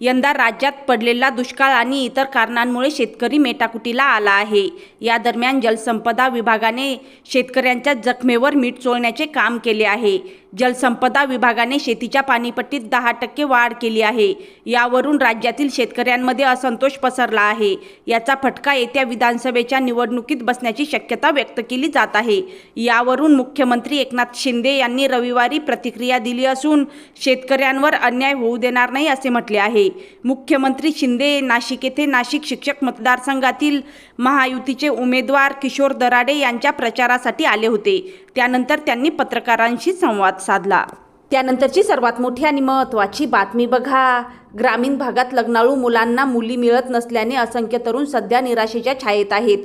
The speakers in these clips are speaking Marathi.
यंदा राज्यात पडलेला दुष्काळ आणि इतर कारणांमुळे शेतकरी मेटाकुटीला आला आहे. या दरम्यान जलसंपदा विभागाने शेतकऱ्यांच्या जखमेवर मीठ चोळण्याचे काम केले आहे. जलसंपदा विभागाने शेतीच्या पाणीपट्टीत दहा टक्के वाढ केली आहे. यावरून राज्यातील शेतकऱ्यांमध्ये असंतोष पसरला आहे. याचा फटका येत्या विधानसभेच्या निवडणुकीत बसण्याची शक्यता व्यक्त केली जात आहे. यावरून मुख्यमंत्री एकनाथ शिंदे यांनी रविवारी प्रतिक्रिया दिली असून शेतकऱ्यांवर अन्याय होऊ देणार नाही असे म्हटले आहे. मुख्यमंत्री शिंदे नाशिक येथे नाशिक शिक्षक मतदारसंघातील महायुतीचे उमेदवार किशोर दराडे यांच्या प्रचारासाठी आले होते. त्यानंतर त्यांनी पत्रकारांशी संवाद साधला. त्यानंतरची सर्वात मोठी आणि महत्त्वाची बातमी बघा. ग्रामीण भागात लग्नाळू मुलांना मुली मिळत नसल्याने असंख्य तरुण सध्या निराशेच्या छायेत आहेत.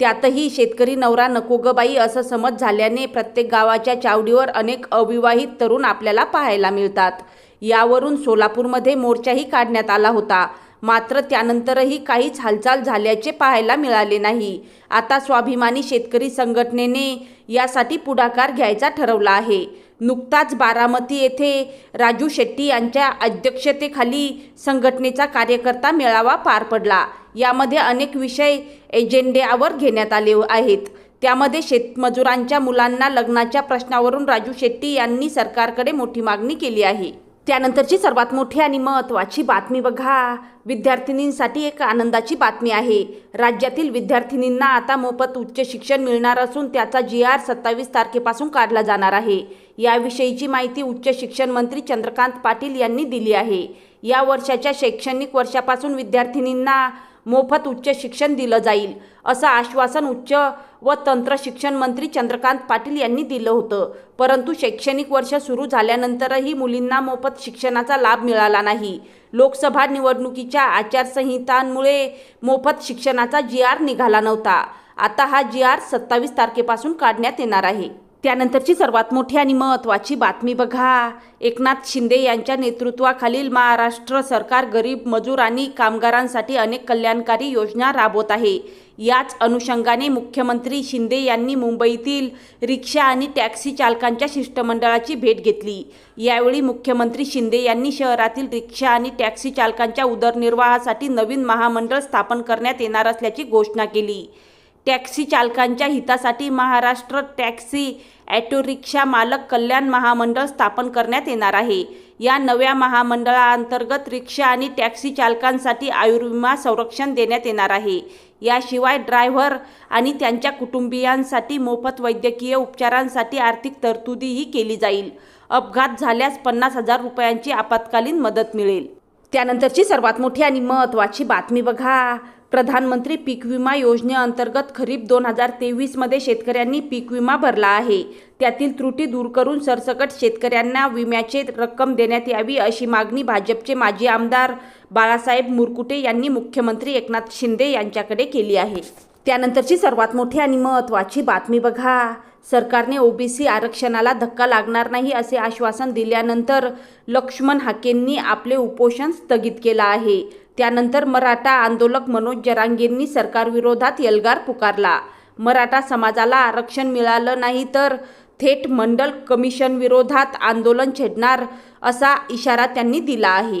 त्यातही शेतकरी नवरा नको ग बाई असं समज झाल्याने प्रत्येक गावाच्या चावडीवर अनेक अविवाहित तरुण आपल्याला पाहायला मिळतात. यावरून सोलापूरमध्ये मोर्चाही काढण्यात आला होता. मात्र त्यानंतरही काहीच हालचाल झाल्याचे पाहायला मिळाले नाही. आता स्वाभिमानी शेतकरी संघटनेने यासाठी पुढाकार घ्यायचा ठरवला आहे. नुकताच बारामती येथे राजू शेट्टी यांच्या अध्यक्षतेखाली संघटनेचा कार्यकर्ता मेळावा पार पडला. यामध्ये अनेक विषय एजेंड्यावर घेण्यात आले आहेत. त्यामध्ये शेतमजुरांच्या मुलांना लग्नाच्या प्रश्नावरून राजू शेट्टी यांनी सरकारकडे मोठी मागणी केली आहे. त्यानंतरची सर्वात मोठी आणि महत्त्वाची बातमी बघा. विद्यार्थिनींसाठी एक आनंदाची बातमी आहे. राज्यातील विद्यार्थिनींना आता मोफत उच्च शिक्षण मिळणार असून त्याचा जी आर सत्तावीस तारखेपासून काढला जाणार आहे. याविषयीची माहिती उच्च शिक्षण मंत्री चंद्रकांत पाटील यांनी दिली आहे. या वर्षाच्या शैक्षणिक वर्षापासून विद्यार्थिनींना मोफत उच्च शिक्षण दिलं जाईल असं आश्वासन उच्च व तंत्र शिक्षण मंत्री चंद्रकांत पाटील यांनी दिलं होतं. परंतु शैक्षणिक वर्ष सुरू झाल्यानंतरही मुलींना मोफत शिक्षणाचा लाभ मिळाला नाही. लोकसभा निवडणुकीच्या आचारसंहितांमुळे मोफत शिक्षणाचा जी आर निघाला नव्हता. आता हा जी आर सत्तावीस तारखेपासून काढण्यात येणार आहे. त्यानंतरची सर्वात मोठी आणि महत्त्वाची बातमी बघा. एकनाथ शिंदे यांच्या नेतृत्वाखालील महाराष्ट्र सरकार गरीब मजूर आणि कामगारांसाठी अनेक कल्याणकारी योजना राबवत आहे. याच अनुषंगाने मुख्यमंत्री शिंदे यांनी मुंबईतील रिक्षा आणि टॅक्सी चालकांच्या शिष्टमंडळाची भेट घेतली. यावेळी मुख्यमंत्री शिंदे यांनी शहरातील रिक्षा आणि टॅक्सी चालकांच्या उदरनिर्वाहासाठी नवीन महामंडळ स्थापन करण्यात येणार असल्याची घोषणा केली. टॅक्सी चालकांच्या हितासाठी महाराष्ट्र टॅक्सी ॲटो रिक्षा मालक कल्याण महामंडळ स्थापन करण्यात येणार आहे. या नव्या महामंडळाअंतर्गत रिक्षा आणि टॅक्सी चालकांसाठी आयुर्विमा संरक्षण देण्यात येणार आहे. याशिवाय ड्रायव्हर आणि त्यांच्या कुटुंबियांसाठी मोफत वैद्यकीय उपचारांसाठी आर्थिक तरतुदीही केली जाईल. अपघात झाल्यास पन्नास हजार रुपयांची आपत्कालीन मदत मिळेल. त्यानंतरची सर्वात मोठी आणि महत्त्वाची बातमी बघा. प्रधानमंत्री पीक विमा योजनेअंतर्गत खरीप दोन हजार तेवीसमध्ये शेतकऱ्यांनी पीक विमा भरला आहे. त्यातील त्रुटी दूर करून सरसकट शेतकऱ्यांना विम्याचे रक्कम देण्यात यावी अशी मागणी भाजपचे माजी आमदार बाळासाहेब मुरकुटे यांनी मुख्यमंत्री एकनाथ शिंदे यांच्याकडे केली आहे. त्यानंतरची सर्वात मोठी आणि महत्त्वाची बातमी बघा. सरकारने ओबीसी आरक्षणाला धक्का लागणार नाही असे आश्वासन दिल्यानंतर लक्ष्मण हाकेंनी आपले उपोषण स्थगित केलं आहे. त्यानंतर मराठा आंदोलक मनोज जरांगेंनी सरकारविरोधात एल्गार पुकारला. मराठा समाजाला आरक्षण मिळालं नाही तर थेट मंडल कमिशन विरोधात आंदोलन छेडणार असा इशारा त्यांनी दिला आहे.